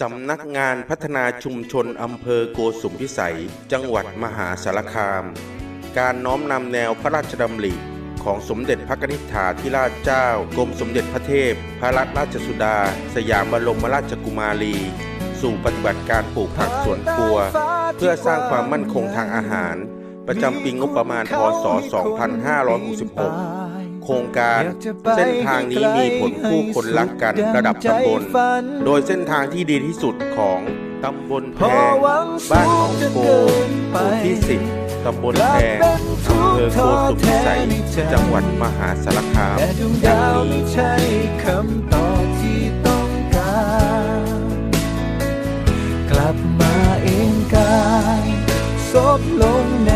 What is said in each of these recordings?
สำนักงานพัฒนาชุมชนอำเภอโกสุมพิสัย จังหวัดมหาสารคาม การน้อมนำแนวพระราชดำริของสมเด็จพระนิธิถาธิราชเจ้า กรมสมเด็จพระเทพ พระรัตนราชสุดา สยามบรมราชกุมารี สู่ปฏิบัติการปลูกผักสวนครัว เพื่อสร้างความมั่นคงทางอาหาร ประจำปีงบประมาณพศ 2566 โครงการ เส้นทางนี้มีผลคู่คนรักกันระดับตำบล โดยเส้นทางที่ดีที่สุดของตำบลแพงบ้านหนองโกหมู่ที่10ตำบลแพงอำเภอโกสุมพิสัยจังหวัดมหาสารคามแต่ดวงดังดาวนี้ไม่ใช่คำตอบที่ต้องการกลับมาเองกายซบลงหน้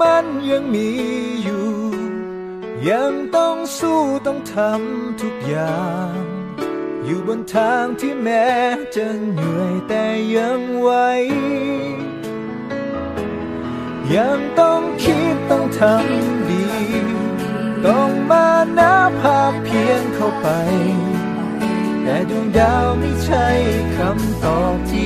มันยังมีอยู่ ยังต้องสู้ต้องทำทุกอย่าง อยู่บนทางที่แม้จะเหนื่อยแต่ยังไหวยังต้องคิดต้องทำดี ต้องมานับภาพเพียงเข้าไป แต่ดวงดาวไม่ใช่คำตอบที่